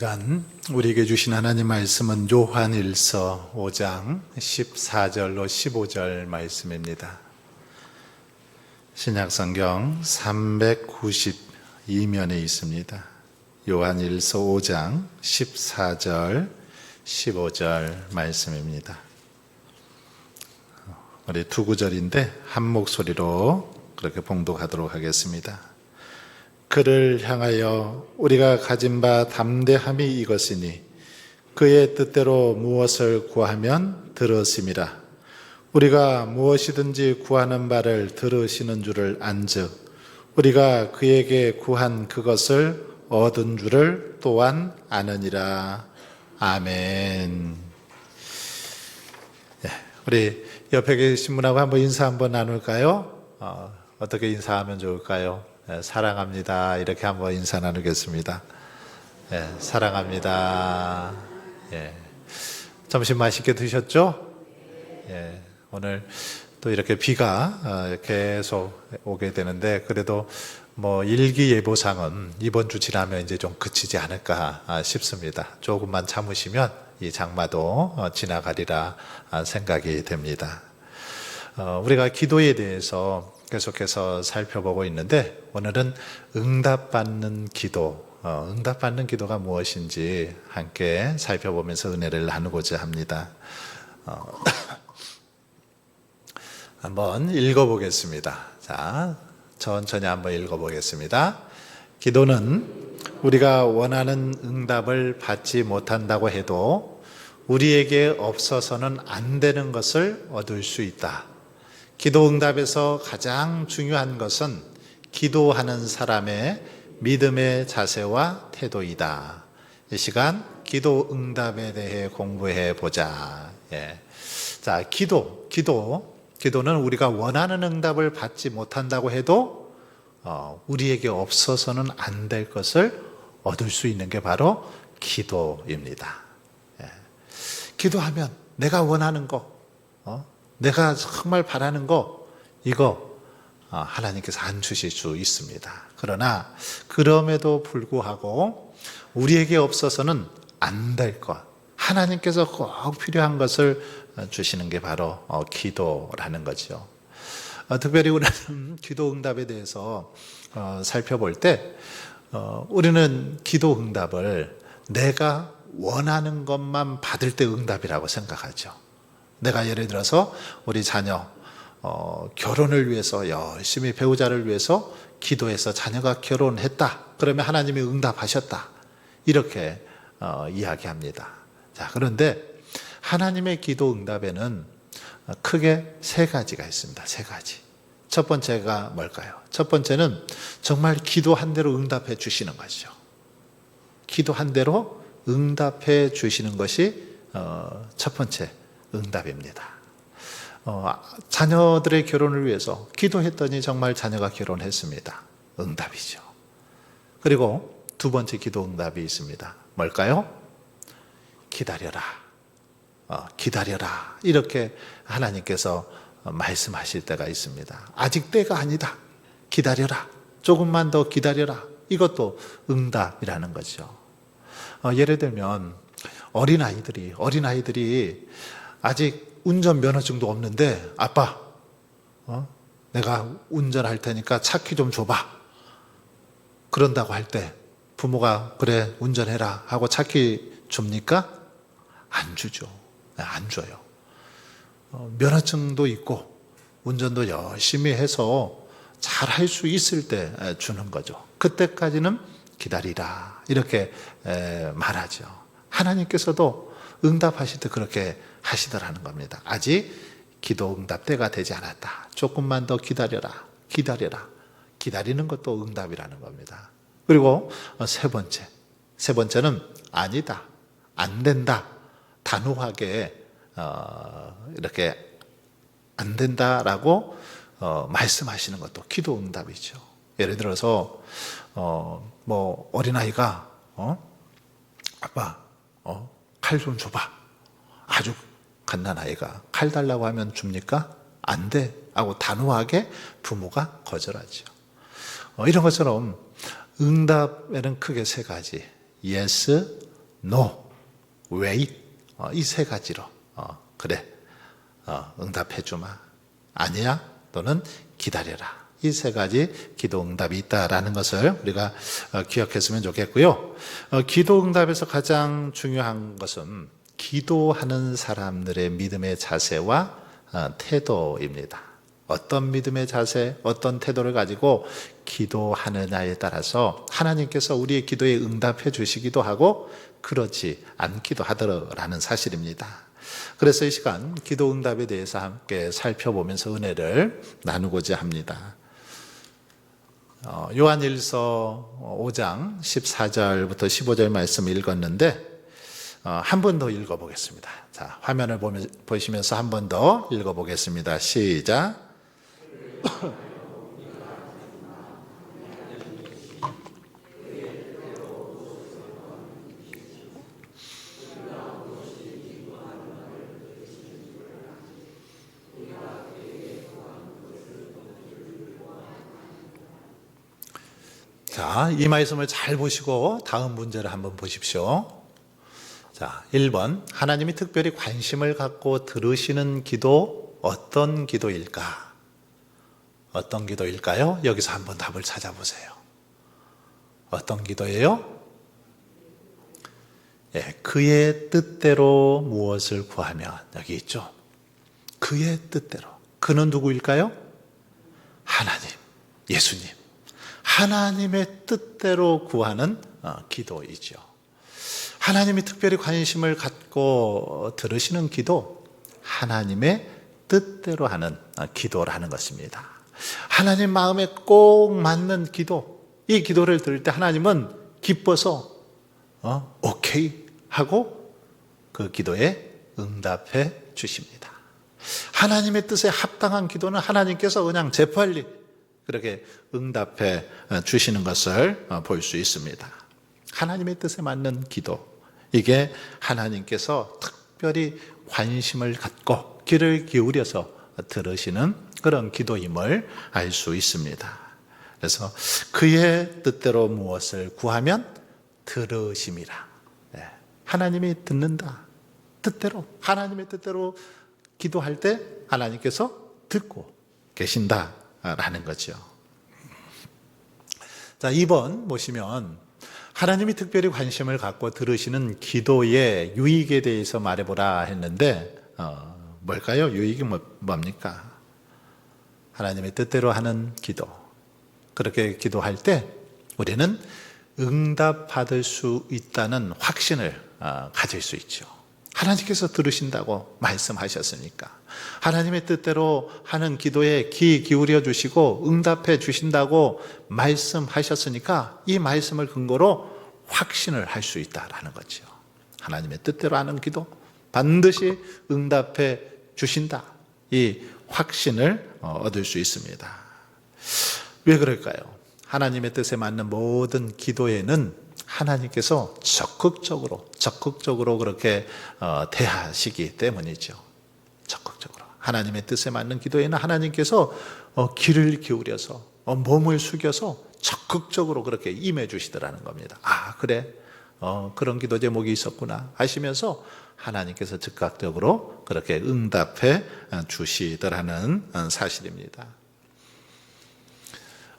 시간 우리에게 주신 하나님 말씀은 요한일서 5장 14절로 15절 말씀입니다. 신약성경 392면에 있습니다. 요한일서 5장 14절 15절 말씀입니다. 우리 두 구절인데 한 목소리로 그렇게 봉독하도록 하겠습니다. 그를 향하여 우리가 가진 바 담대함이 이것이니 그의 뜻대로 무엇을 구하면 들으심이라 우리가 무엇이든지 구하는 바를 들으시는 줄을 안즉 우리가 그에게 구한 그것을 얻은 줄을 또한 아느니라 아멘. 예, 우리 옆에 계신 분하고 한번 인사 한번 나눌까요? 어, 어떻게 인사하면 좋을까요? 예, 사랑합니다. 이렇게 한번 인사 나누겠습니다. 예, 사랑합니다. 예. 점심 맛있게 드셨죠? 예, 오늘 또 이렇게 비가 어, 계속 오게 되는데 그래도 뭐 일기예보상은 이번 주 지나면 이제 좀 그치지 않을까 아, 싶습니다. 조금만 참으시면 이 장마도 어, 지나가리라 아, 생각이 됩니다. 어, 우리가 기도에 대해서 계속해서 살펴보고 있는데 오늘은 응답받는 기도, 어, 응답받는 기도가 무엇인지 함께 살펴보면서 은혜를 나누고자 합니다. 어, 한번 읽어보겠습니다. 자, 천천히 한번 읽어보겠습니다. 기도는 우리가 원하는 응답을 받지 못한다고 해도 우리에게 없어서는 안 되는 것을 얻을 수 있다. 기도 응답에서 가장 중요한 것은 기도하는 사람의 믿음의 자세와 태도이다. 이 시간 기도 응답에 대해 공부해 보자. 예. 자, 기도, 기도, 기도는 우리가 원하는 응답을 받지 못한다고 해도 어, 우리에게 없어서는 안 될 것을 얻을 수 있는 게 바로 기도입니다. 예. 기도하면 내가 원하는 거, 어? 내가 정말 바라는 거, 이거 어, 하나님께서 안 주실 수 있습니다. 그러나 그럼에도 불구하고 우리에게 없어서는 안 될 것, 하나님께서 꼭 필요한 것을 주시는 게 바로 어, 기도라는 거죠. 어, 특별히 우리는 기도 응답에 대해서 살펴볼 때 우리는 기도 응답을 내가 원하는 것만 받을 때 응답이라고 생각하죠. 내가 예를 들어서 우리 자녀 어, 결혼을 위해서 열심히 배우자를 위해서 기도해서 자녀가 결혼했다. 그러면 하나님이 응답하셨다. 이렇게 어, 이야기합니다. 자, 그런데 하나님의 기도 응답에는 크게 세 가지가 있습니다. 세 가지. 첫 번째가 뭘까요? 첫 번째는 정말 기도한 대로 응답해 주시는 것이죠. 기도한 대로 응답해 주시는 것이 어, 첫 번째 응답입니다. 어, 자녀들의 결혼을 위해서 기도했더니 정말 자녀가 결혼했습니다. 응답이죠. 그리고 두 번째 기도 응답이 있습니다. 뭘까요? 기다려라. 어, 기다려라. 이렇게 하나님께서 말씀하실 때가 있습니다. 아직 때가 아니다. 기다려라. 조금만 더 기다려라. 이것도 응답이라는 거죠. 어, 예를 들면 어린아이들이 어린아이들이 아직 운전 면허증도 없는데 아빠 어? 내가 운전할 테니까 차키 좀 줘봐. 그런다고 할 때 부모가 그래 운전해라 하고 차키 줍니까? 안 주죠. 네, 안 줘요. 어, 면허증도 있고 운전도 열심히 해서 잘 할 수 있을 때 주는 거죠. 그때까지는 기다리라. 이렇게 말하죠. 하나님께서도 응답하실 때 그렇게 하시더라는 겁니다. 아직 기도 응답 때가 되지 않았다. 조금만 더 기다려라. 기다려라. 기다리는 것도 응답이라는 겁니다. 그리고 세 번째. 세 번째는 아니다. 안 된다. 단호하게 어, 이렇게 안 된다라고 어, 말씀하시는 것도 기도 응답이죠. 예를 들어서 어, 뭐 어린아이가 어? 아빠 어? 칼 좀 줘봐. 아주 갓난아이가 칼 달라고 하면 줍니까? 안 돼. 하고 단호하게 부모가 거절하죠. 어, 이런 것처럼 응답에는 크게 세 가지. yes, no, wait 이세 가지로 어, 그래 어, 응답해 주마 아니야 또는 기다려라 이 세 가지 기도 응답이 있다라는 것을 우리가 어, 기억했으면 좋겠고요. 어, 기도 응답에서 가장 중요한 것은 기도하는 사람들의 믿음의 자세와 어, 태도입니다. 어떤 믿음의 자세, 어떤 태도를 가지고 기도하느냐에 따라서 하나님께서 우리의 기도에 응답해 주시기도 하고 그렇지 않기도 하더라는 사실입니다. 그래서 이 시간 기도 응답에 대해서 함께 살펴보면서 은혜를 나누고자 합니다. 어, 요한일서 5장 14절부터 15절 말씀 읽었는데 어, 한 번 더 읽어보겠습니다. 자, 화면을 보면, 보시면서 한 번 더 읽어보겠습니다. 시작. 자, 이 말씀을 잘 보시고 다음 문제를 한번 보십시오. 자, 1번. 하나님이 특별히 관심을 갖고 들으시는 기도 어떤 기도일까? 어떤 기도일까요? 여기서 한번 답을 찾아보세요. 어떤 기도예요? 예, 그의 뜻대로 무엇을 구하면 여기 있죠. 그의 뜻대로. 그는 누구일까요? 하나님, 예수님. 하나님의 뜻대로 구하는 어, 기도이죠. 하나님이 특별히 관심을 갖고 들으시는 기도, 하나님의 뜻대로 하는 어, 기도라는 것입니다. 하나님 마음에 꼭 맞는 기도, 이 기도를 들을 때 하나님은 기뻐서 어, 오케이 하고 그 기도에 응답해 주십니다. 하나님의 뜻에 합당한 기도는 하나님께서 그냥 재빨리 그렇게 응답해 주시는 것을 볼 수 있습니다. 하나님의 뜻에 맞는 기도. 이게 하나님께서 특별히 관심을 갖고 귀를 기울여서 들으시는 그런 기도임을 알 수 있습니다. 그래서 그의 뜻대로 무엇을 구하면 들으심이라. 네. 하나님이 듣는다. 뜻대로 하나님의 뜻대로 기도할 때 하나님께서 듣고 계신다라는 거죠. 자, 2번 보시면 하나님이 특별히 관심을 갖고 들으시는 기도의 유익에 대해서 말해보라 했는데 어, 뭘까요? 유익이 뭐, 뭡니까? 하나님의 뜻대로 하는 기도. 그렇게 기도할 때 우리는 응답받을 수 있다는 확신을 어, 가질 수 있죠. 하나님께서 들으신다고 말씀하셨으니까. 하나님의 뜻대로 하는 기도에 귀 기울여 주시고 응답해 주신다고 말씀하셨으니까 이 말씀을 근거로 확신을 할 수 있다라는 거죠. 하나님의 뜻대로 하는 기도 반드시 응답해 주신다. 이 확신을 어, 얻을 수 있습니다. 왜 그럴까요? 하나님의 뜻에 맞는 모든 기도에는 하나님께서 적극적으로 적극적으로 그렇게 어, 대하시기 때문이죠. 적극적으로 하나님의 뜻에 맞는 기도에는 하나님께서 어, 귀를 기울여서 어, 몸을 숙여서 적극적으로 그렇게 임해 주시더라는 겁니다. 아 그래 그런 기도 제목이 있었구나 하시면서 하나님께서 즉각적으로 그렇게 응답해 주시더라는 사실입니다.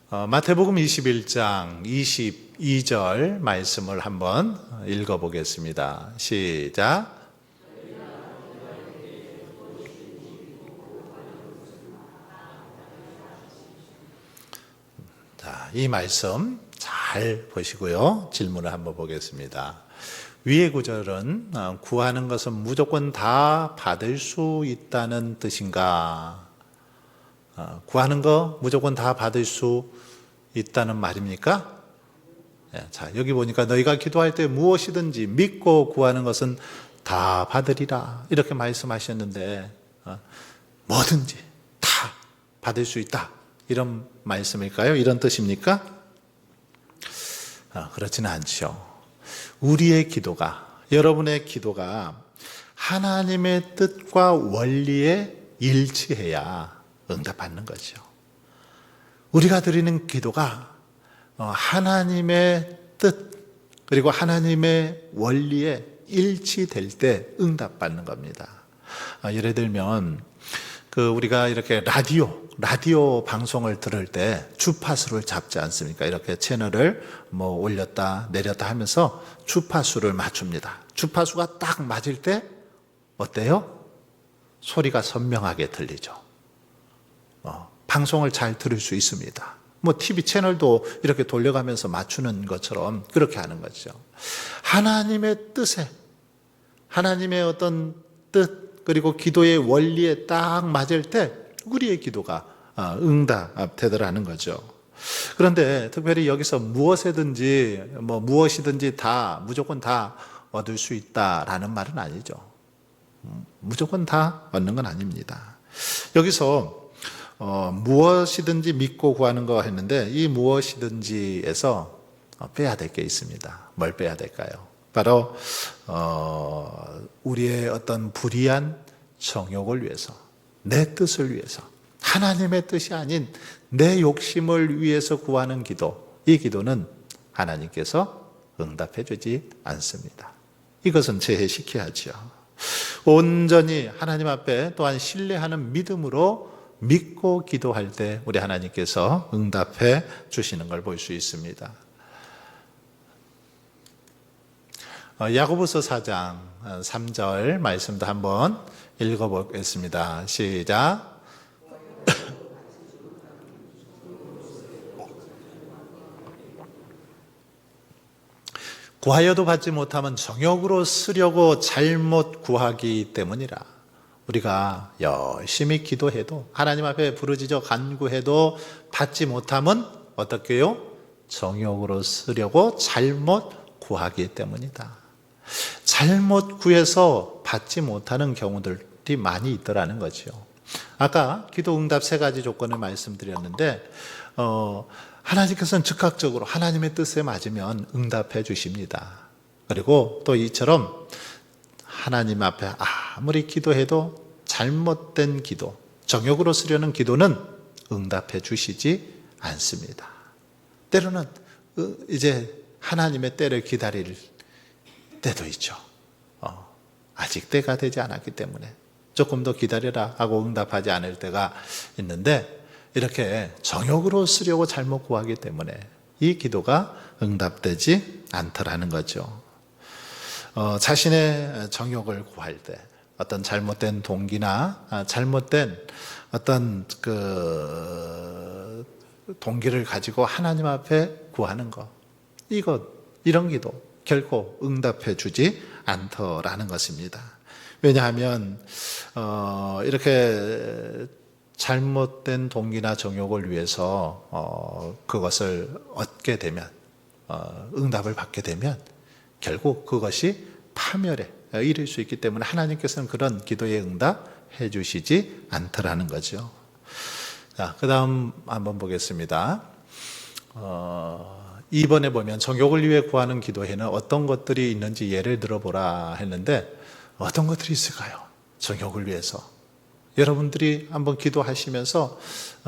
어, 마태복음 21장 22절 말씀을 한번 읽어보겠습니다. 시작. 자, 이 말씀 잘 보시고요. 질문을 한번 보겠습니다. 위의 구절은 어, 구하는 것은 무조건 다 받을 수 있다는 뜻인가? 어, 구하는 거 무조건 다 받을 수 있다는 말입니까? 예, 자, 여기 보니까 너희가 기도할 때 무엇이든지 믿고 구하는 것은 다 받으리라. 이렇게 말씀하셨는데, 어, 뭐든지 다 받을 수 있다. 이런 말씀일까요? 이런 뜻입니까? 어, 그렇지는 않죠. 우리의 기도가, 여러분의 기도가 하나님의 뜻과 원리에 일치해야 응답받는 거죠. 우리가 드리는 기도가 어, 하나님의 뜻, 그리고 하나님의 원리에 일치될 때 응답받는 겁니다. 아, 예를 들면 그 우리가 이렇게 라디오 라디오 방송을 들을 때 주파수를 잡지 않습니까? 이렇게 채널을 뭐 올렸다 내렸다 하면서 주파수를 맞춥니다. 주파수가 딱 맞을 때 어때요? 소리가 선명하게 들리죠. 어, 방송을 잘 들을 수 있습니다. 뭐 TV 채널도 이렇게 돌려가면서 맞추는 것처럼 그렇게 하는 거죠. 하나님의 뜻에 하나님의 어떤 뜻 그리고 기도의 원리에 딱 맞을 때 우리의 기도가 아, 응답되더라는 거죠. 그런데 특별히 여기서 무엇이든지 뭐 무엇이든지 다 무조건 다 얻을 수 있다라는 말은 아니죠. 음, 무조건 다 얻는 건 아닙니다. 여기서 어, 무엇이든지 믿고 구하는 거 했는데 이 무엇이든지에서 어, 빼야 될 게 있습니다. 뭘 빼야 될까요? 바로 어, 우리의 어떤 불의한 정욕을 위해서 내 뜻을 위해서 하나님의 뜻이 아닌 내 욕심을 위해서 구하는 기도 이 기도는 하나님께서 응답해 주지 않습니다. 이것은 제해시켜야죠. 온전히 하나님 앞에 또한 신뢰하는 믿음으로 믿고 기도할 때 우리 하나님께서 응답해 주시는 걸 볼 수 있습니다. 어, 야고보서 4장 3절 말씀도 한번 읽어보겠습니다. 시작. 구하여도 받지 못하면 정욕으로 쓰려고 잘못 구하기 때문이라. 우리가 열심히 기도해도 하나님 앞에 부르짖어 간구해도 받지 못하면 어떻게요? 정욕으로 쓰려고 잘못 구하기 때문이다. 잘못 구해서 받지 못하는 경우들이 많이 있더라는 거죠. 아까 기도 응답 세 가지 조건을 말씀드렸는데 어, 하나님께서는 즉각적으로 하나님의 뜻에 맞으면 응답해 주십니다. 그리고 또 이처럼 하나님 앞에 아무리 기도해도 잘못된 기도, 정욕으로 쓰려는 기도는 응답해 주시지 않습니다. 때로는 어, 이제 하나님의 때를 기다릴 때도 있죠. 어, 아직 때가 되지 않았기 때문에 조금 더 기다려라 하고 응답하지 않을 때가 있는데 이렇게 정욕으로 쓰려고 잘못 구하기 때문에 이 기도가 응답되지 않더라는 거죠. 어, 자신의 정욕을 구할 때 어떤 잘못된 동기나 아, 잘못된 어떤 그 동기를 가지고 하나님 앞에 구하는 것 이것 이런 기도 결코 응답해 주지 않더라는 것입니다. 왜냐하면 어, 이렇게 잘못된 동기나 정욕을 위해서 어, 그것을 얻게 되면 어, 응답을 받게 되면 결국 그것이 파멸에 이를 수 있기 때문에 하나님께서는 그런 기도에 응답해 주시지 않더라는 거죠. 자, 그 다음 한번 보겠습니다. 어, 2번에 보면 정욕을 위해 구하는 기도에는 어떤 것들이 있는지 예를 들어보라 했는데 어떤 것들이 있을까요? 정욕을 위해서. 여러분들이 한번 기도하시면서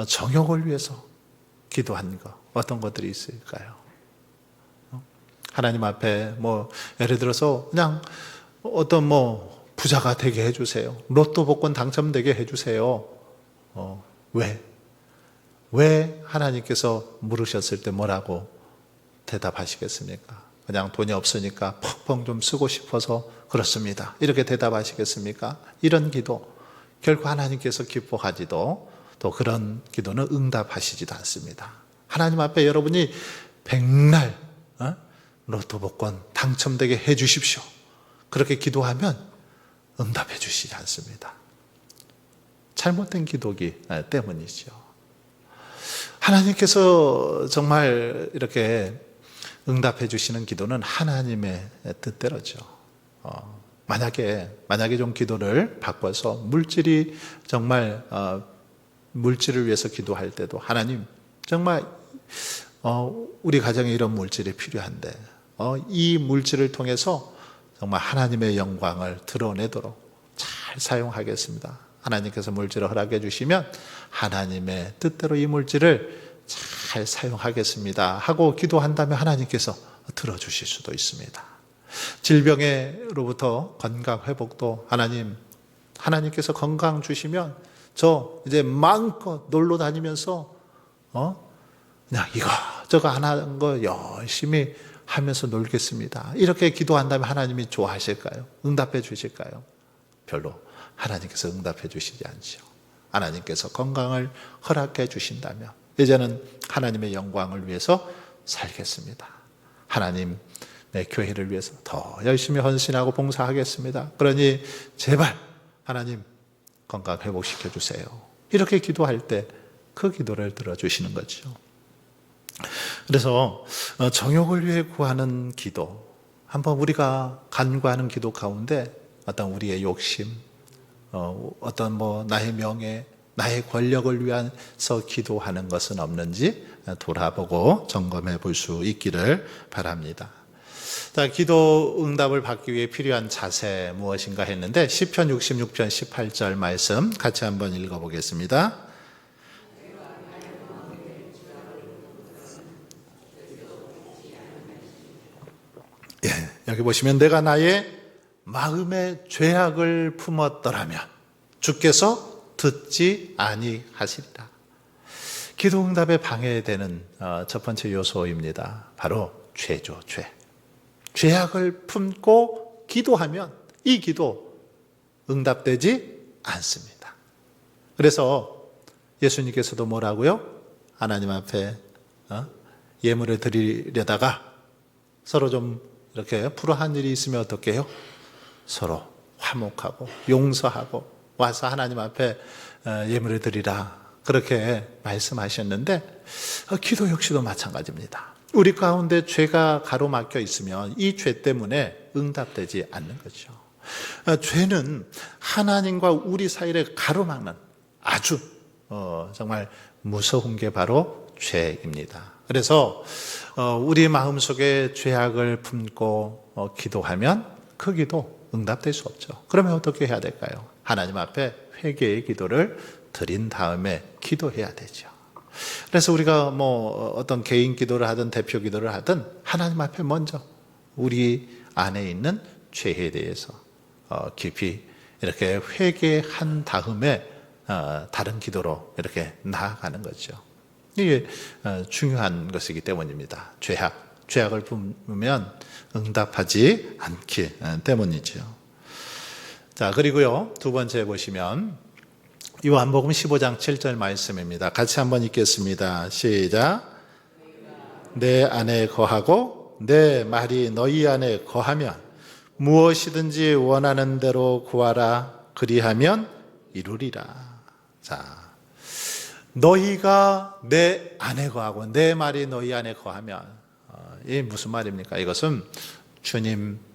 정욕을 위해서 기도한 거 어떤 것들이 있을까요? 어? 하나님 앞에 뭐 예를 들어서 그냥 어떤 뭐 부자가 되게 해주세요. 로또 복권 당첨되게 해주세요. 어, 왜? 왜 하나님께서 물으셨을 때 뭐라고 대답하시겠습니까? 그냥 돈이 없으니까 펑펑 좀 쓰고 싶어서 그렇습니다. 이렇게 대답하시겠습니까? 이런 기도. 결국 하나님께서 기뻐하지도 또 그런 기도는 응답하시지도 않습니다. 하나님 앞에 여러분이 백날 어? 로또 복권 당첨되게 해 주십시오. 그렇게 기도하면 응답해 주시지 않습니다. 잘못된 기도기 때문이죠. 하나님께서 정말 이렇게 응답해 주시는 기도는 하나님의 뜻대로죠. 어, 만약에 만약에 좀 기도를 바꿔서 물질이 정말 어, 물질을 위해서 기도할 때도 하나님 정말 어, 우리 가정에 이런 물질이 필요한데 어, 이 물질을 통해서 정말 하나님의 영광을 드러내도록 잘 사용하겠습니다. 하나님께서 물질을 허락해 주시면 하나님의 뜻대로 이 물질을 잘 사용하겠습니다. 하고 기도한다면 하나님께서 들어주실 수도 있습니다. 질병으로부터 건강 회복도 하나님 하나님께서 건강 주시면 저 이제 마음껏 놀러 다니면서 어 그냥 이거 저거 안 하는 거 열심히 하면서 놀겠습니다. 이렇게 기도한다면 하나님이 좋아하실까요? 응답해 주실까요? 별로 하나님께서 응답해 주시지 않죠. 하나님께서 건강을 허락해 주신다면 이제는 하나님의 영광을 위해서 살겠습니다. 하나님의 교회를 위해서 더 열심히 헌신하고 봉사하겠습니다. 그러니 제발 하나님 건강 회복시켜 주세요. 이렇게 기도할 때 그 기도를 들어주시는 거죠. 그래서 어, 정욕을 위해 구하는 기도, 한번 우리가 간구하는 기도 가운데 어떤 우리의 욕심, 어, 어떤 뭐 나의 명예, 나의 권력을 위해서 기도하는 것은 없는지 돌아보고 점검해 볼 수 있기를 바랍니다. 자, 기도 응답을 받기 위해 필요한 자세 무엇인가 했는데 시편 66편 18절 말씀 같이 한번 읽어 보겠습니다. 예, 여기 보시면 내가 나의 마음의 죄악을 품었더라면 주께서 듣지 아니하시리라. 기도 응답에 방해되는 어, 첫 번째 요소입니다. 바로 죄죠, 죄. 죄악을 품고 기도하면 이 기도 응답되지 않습니다. 그래서 예수님께서도 뭐라고요? 하나님 앞에 어? 예물을 드리려다가 서로 좀 이렇게 불화한 일이 있으면 어떻게 해요? 서로 화목하고 용서하고 와서 하나님 앞에 어, 예물을 드리라 그렇게 말씀하셨는데 어, 기도 역시도 마찬가지입니다. 우리 가운데 죄가 가로막혀 있으면 이 죄 때문에 응답되지 않는 거죠. 어, 죄는 하나님과 우리 사이를 가로막는 아주 정말 무서운 게 바로 죄입니다. 그래서 우리 마음 속에 죄악을 품고 기도하면 그 기도 응답될 수 없죠. 그러면 어떻게 해야 될까요? 하나님 앞에 회개의 기도를 드린 다음에 기도해야 되죠. 그래서 우리가 뭐 어떤 개인 기도를 하든 대표 기도를 하든 하나님 앞에 먼저 우리 안에 있는 죄에 대해서 어, 깊이 이렇게 회개한 다음에 어, 다른 기도로 이렇게 나아가는 거죠. 이게 어, 중요한 것이기 때문입니다. 죄악, 죄악을 품으면 응답하지 않기 때문이죠. 자, 그리고요, 두 번째 보시면, 요한복음 15장 7절 말씀입니다. 같이 한번 읽겠습니다. 시작. 내 안에 거하고 내 말이 너희 안에 거하면 무엇이든지 원하는 대로 구하라. 그리하면 이루리라. 자, 너희가 내 안에 거하고 내 말이 너희 안에 거하면 어, 이 무슨 말입니까? 이것은 주님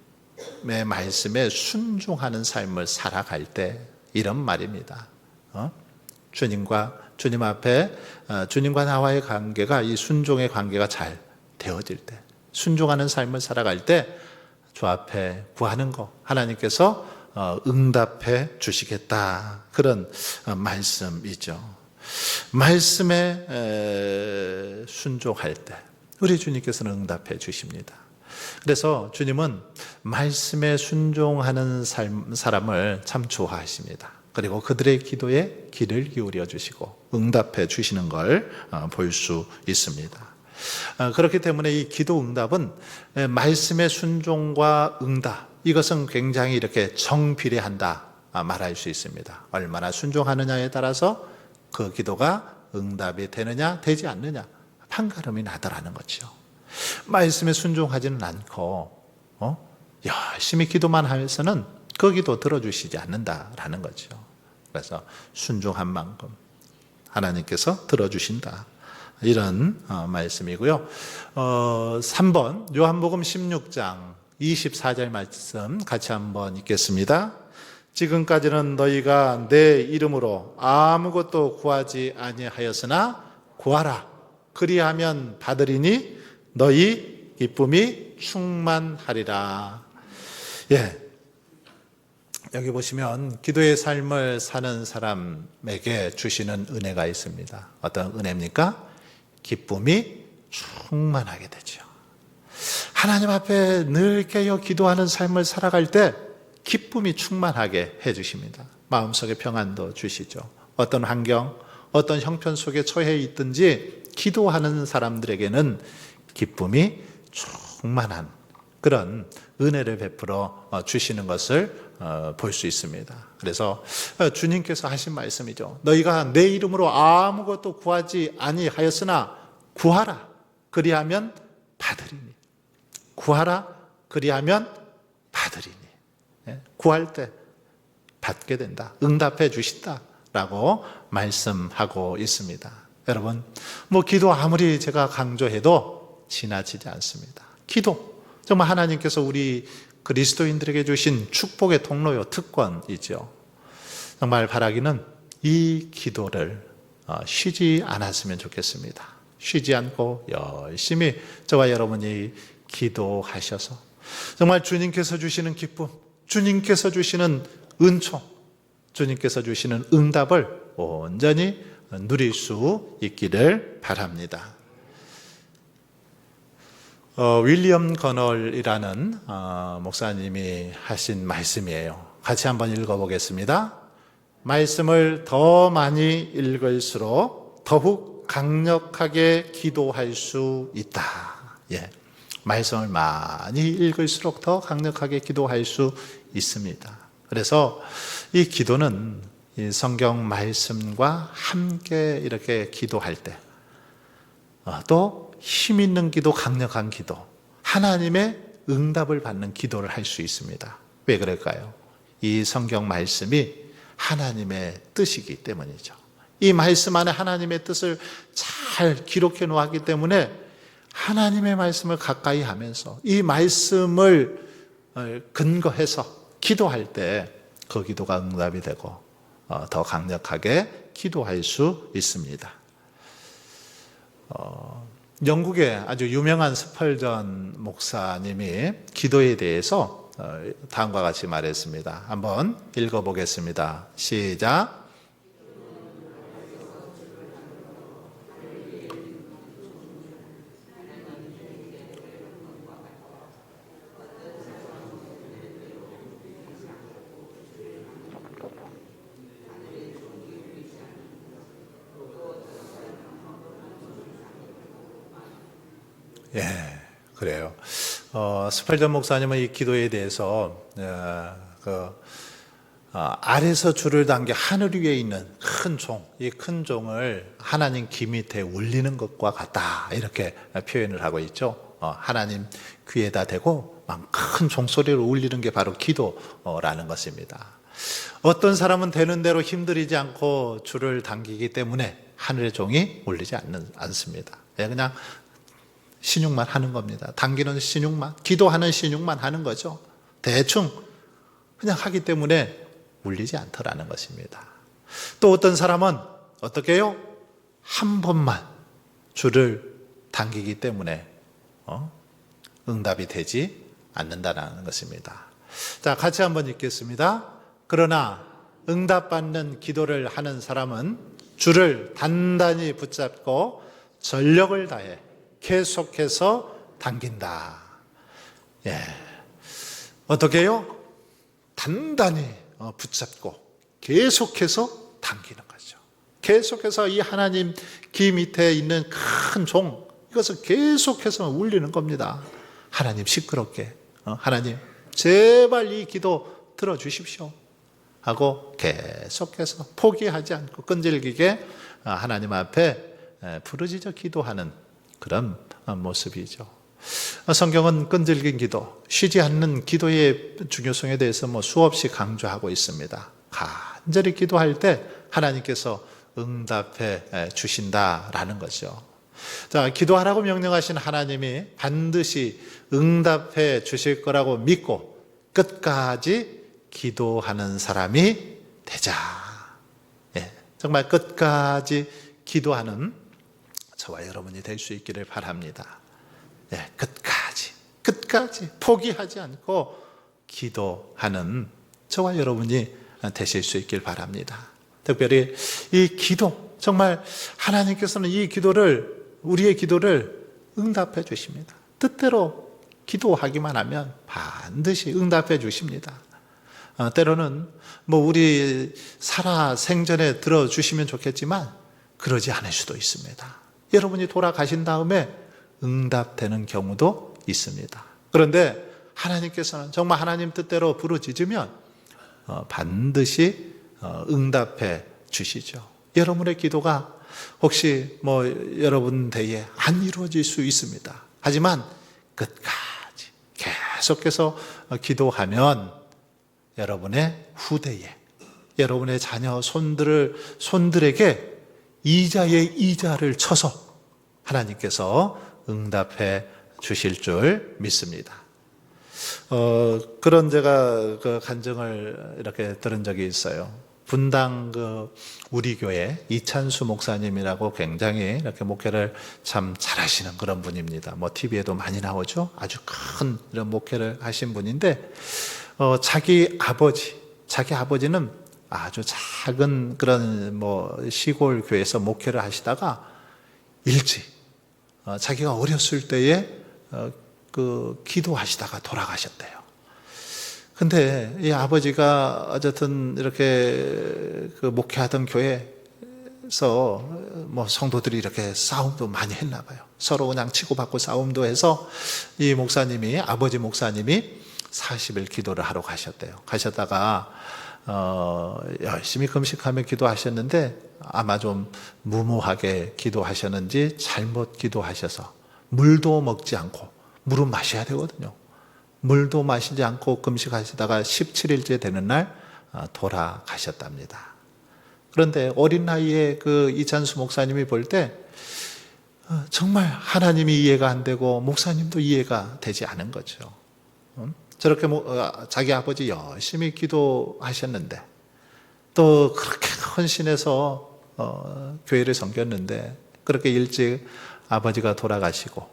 의 말씀에 순종하는 삶을 살아갈 때 이런 말입니다. 어? 주님과 주님 앞에 어, 주님과 나와의 관계가 이 순종의 관계가 잘 되어질 때 순종하는 삶을 살아갈 때 주 앞에 구하는 거 하나님께서 어, 응답해 주시겠다 그런 어, 말씀이죠. 말씀에 순종할 때 우리 주님께서는 응답해 주십니다. 그래서 주님은 말씀에 순종하는 삶, 사람을 참 좋아하십니다. 그리고 그들의 기도에 귀를 기울여 주시고 응답해 주시는 걸 볼 수 있습니다. 어, 그렇기 때문에 이 기도 응답은 말씀의 순종과 응답 이것은 굉장히 이렇게 정비례한다 아, 말할 수 있습니다. 얼마나 순종하느냐에 따라서 그 기도가 응답이 되느냐 되지 않느냐 판가름이 나더라는 거죠. 말씀에 순종하지는 않고 어? 열심히 기도만 하면서는 그 기도 들어주시지 않는다라는 거죠. 그래서 순종한 만큼 하나님께서 들어주신다. 이런 어, 말씀이고요. 어, 3번 요한복음 16장 24절 말씀 같이 한번 읽겠습니다. 지금까지는 너희가 내 이름으로 아무것도 구하지 아니하였으나 구하라. 그리하면 받으리니 너희 기쁨이 충만하리라. 예. 여기 보시면 기도의 삶을 사는 사람에게 주시는 은혜가 있습니다. 어떤 은혜입니까? 기쁨이 충만하게 되죠. 하나님 앞에 늘 깨어 기도하는 삶을 살아갈 때 기쁨이 충만하게 해 주십니다. 마음속에 평안도 주시죠. 어떤 환경, 어떤 형편 속에 처해 있든지 기도하는 사람들에게는 기쁨이 충만한 그런 은혜를 베풀어 어, 주시는 것을 볼 수 있습니다. 그래서 어, 주님께서 하신 말씀이죠. 너희가 내 이름으로 아무것도 구하지 아니하였으나 구하라. 그리하면 받으리니. 구하라. 그리하면 받으리니. 예, 구할 때 받게 된다. 응답해 주신다. 라고 말씀하고 있습니다. 여러분, 뭐 기도 아무리 제가 강조해도 지나치지 않습니다. 기도. 정말 하나님께서 우리 그리스도인들에게 주신 축복의 통로요, 특권이죠. 정말 바라기는 이 기도를 어, 쉬지 않았으면 좋겠습니다. 쉬지 않고 열심히 저와 여러분이 기도하셔서 정말 주님께서 주시는 기쁨, 주님께서 주시는 은총, 주님께서 주시는 응답을 온전히 누릴 수 있기를 바랍니다. 어, 윌리엄 거널이라는 어, 목사님이 하신 말씀이에요. 같이 한번 읽어보겠습니다. 말씀을 더 많이 읽을수록 더욱 강력하게 기도할 수 있다. 예. 말씀을 많이 읽을수록 더 강력하게 기도할 수 있습니다. 그래서 이 기도는 이 성경 말씀과 함께 이렇게 기도할 때, 어, 또 힘 있는 기도, 강력한 기도, 하나님의 응답을 받는 기도를 할 수 있습니다. 왜 그럴까요? 이 성경 말씀이 하나님의 뜻이기 때문이죠. 이 말씀 안에 하나님의 뜻을 잘 기록해 놓았기 때문에 하나님의 말씀을 가까이 하면서 이 말씀을 어, 근거해서 기도할 때 그 기도가 응답이 되고 어, 더 강력하게 기도할 수 있습니다. 어, 영국의 아주 유명한 스펄전 목사님이 기도에 대해서 어, 다음과 같이 말했습니다. 한번 읽어보겠습니다. 시작. 예, 그래요. 어, 스펄전 목사님은 이 기도에 대해서 어, 그 어, 아래서 줄을 당겨 하늘 위에 있는 큰 종, 이 큰 종을 하나님 귀 밑에 울리는 것과 같다 이렇게 표현을 하고 있죠. 어, 하나님 귀에다 대고 막 큰 종소리를 울리는 게 바로 기도라는 것입니다. 어떤 사람은 되는 대로 힘들이지 않고 줄을 당기기 때문에 하늘의 종이 울리지 않는, 않습니다. 예, 그냥 신용만 하는 겁니다. 당기는 신용만, 기도하는 신용만 하는 거죠. 대충 그냥 하기 때문에 울리지 않더라는 것입니다. 또 어떤 사람은 어떻게 해요? 한 번만 줄을 당기기 때문에 어? 응답이 되지 않는다는 것입니다. 자, 같이 한번 읽겠습니다. 그러나 응답받는 기도를 하는 사람은 줄을 단단히 붙잡고 전력을 다해 계속해서 당긴다. 예. 어떻게 해요? 단단히 어, 붙잡고 계속해서 당기는 거죠. 계속해서 이 하나님 귀 밑에 있는 큰 종, 이것을 계속해서 울리는 겁니다. 하나님 시끄럽게, 어, 하나님 제발 이 기도 들어주십시오. 하고 계속해서 포기하지 않고 끈질기게 어, 하나님 앞에 부르짖어 기도하는 그런 모습이죠. 성경은 끈질긴 기도, 쉬지 않는 기도의 중요성에 대해서 뭐 수없이 강조하고 있습니다. 간절히 기도할 때 하나님께서 응답해 주신다라는 거죠. 자, 기도하라고 명령하신 하나님이 반드시 응답해 주실 거라고 믿고 끝까지 기도하는 사람이 되자. 예, 정말 끝까지 기도하는 저와 여러분이 될 수 있기를 바랍니다. 네, 끝까지, 끝까지 포기하지 않고 기도하는 저와 여러분이 되실 수 있길 바랍니다. 특별히 이 기도, 정말 하나님께서는 이 기도를, 우리의 기도를 응답해 주십니다. 뜻대로 기도하기만 하면 반드시 응답해 주십니다. 어, 때로는 뭐 우리 살아 생전에 들어주시면 좋겠지만 그러지 않을 수도 있습니다. 여러분이 돌아가신 다음에 응답되는 경우도 있습니다. 그런데 하나님께서는 정말 하나님 뜻대로 부르짖으면 어, 반드시 어, 응답해 주시죠. 여러분의 기도가 혹시 뭐 여러분 대에 안 이루어질 수 있습니다. 하지만 끝까지 계속해서 어, 기도하면 여러분의 후대에 여러분의 자녀 손들을 손들에게 이자의 이자를 쳐서 하나님께서 응답해 주실 줄 믿습니다. 어, 그런 제가 그 간증을 이렇게 들은 적이 있어요. 분당 그 우리 교회 이찬수 목사님이라고 굉장히 이렇게 목회를 참 잘하시는 그런 분입니다. 뭐 TV에도 많이 나오죠. 아주 큰 이런 목회를 하신 분인데 어, 자기 아버지, 자기 아버지는 아주 작은 그런 뭐 시골 교회에서 목회를 하시다가 일찍 어, 자기가 어렸을 때에 어, 그 기도하시다가 돌아가셨대요. 근데 이 아버지가 어쨌든 이렇게 그 목회하던 교회에서 뭐 성도들이 이렇게 싸움도 많이 했나 봐요. 서로 그냥 치고받고 싸움도 해서 이 목사님이 아버지 목사님이 40일 기도를 하러 가셨대요. 가셨다가 어, 열심히 금식하며 기도하셨는데 아마 좀 무모하게 기도하셨는지 잘못 기도하셔서 물도 먹지 않고 물은 마셔야 되거든요. 물도 마시지 않고 금식하시다가 17일째 되는 날 어, 돌아가셨답니다. 그런데 어린 나이에 그 이찬수 목사님이 볼때 어, 정말 하나님이 이해가 안 되고 목사님도 이해가 되지 않은 거죠. 음? 저렇게 뭐, 어, 자기 아버지 열심히 기도하셨는데 또 그렇게 헌신해서 어, 교회를 섬겼는데 그렇게 일찍 아버지가 돌아가시고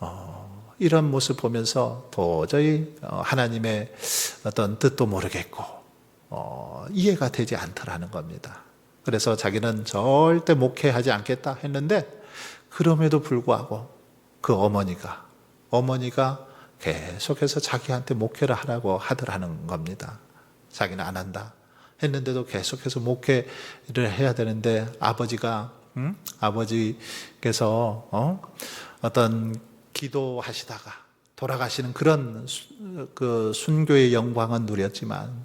어, 이런 모습 보면서 도저히 어, 하나님의 어떤 뜻도 모르겠고 어, 이해가 되지 않더라는 겁니다. 그래서 자기는 절대 목회하지 않겠다 했는데 그럼에도 불구하고 그 어머니가 어머니가 계속해서 자기한테 목회를 하라고 하더라는 겁니다. 자기는 안 한다 했는데도 계속해서 목회를 해야 되는데 아버지가 음? 아버지께서 어? 어떤 기도하시다가 돌아가시는 그런 수- 그 순교의 영광은 누렸지만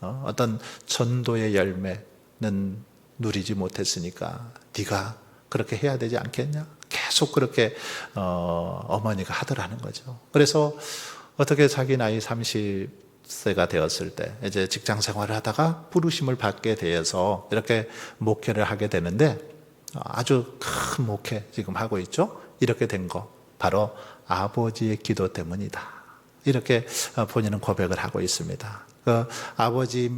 어? 어떤 전도의 열매는 누리지 못했으니까 네가 그렇게 해야 되지 않겠냐? 계속 그렇게 어, 어머니가 하더라는 거죠. 그래서 어떻게 자기 나이 30세가 되었을 때 이제 직장 생활을 하다가 부르심을 받게 되어서 이렇게 목회를 하게 되는데 아주 큰 목회 지금 하고 있죠. 이렇게 된 거 바로 아버지의 기도 때문이다. 이렇게 어, 본인은 고백을 하고 있습니다. 그 아버지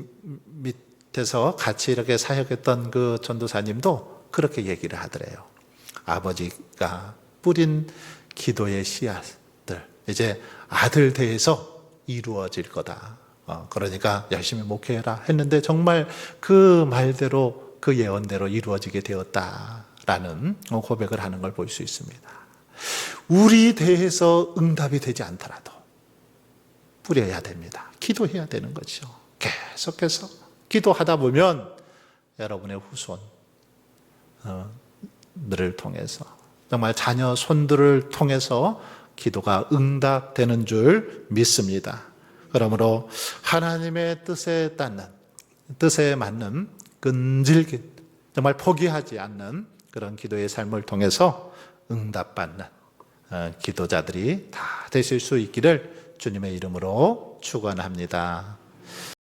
밑에서 같이 이렇게 사역했던 그 전도사님도 그렇게 얘기를 하더래요. 아버지가 뿌린 기도의 씨앗들 이제 아들 대해서 이루어질 거다. 어, 그러니까 열심히 목회해라 했는데 정말 그 말대로 그 예언대로 이루어지게 되었다라는 어, 고백을 하는 걸 볼 수 있습니다. 우리 대해서 응답이 되지 않더라도 뿌려야 됩니다. 기도해야 되는 거죠. 계속해서 기도하다 보면 여러분의 후손 어, 들을 통해서 정말 자녀 손들을 통해서 기도가 응답되는 줄 믿습니다. 그러므로 하나님의 뜻에 따른 뜻에 맞는 끈질긴 정말 포기하지 않는 그런 기도의 삶을 통해서 응답받는 어, 기도자들이 다 되실 수 있기를 주님의 이름으로 축원합니다.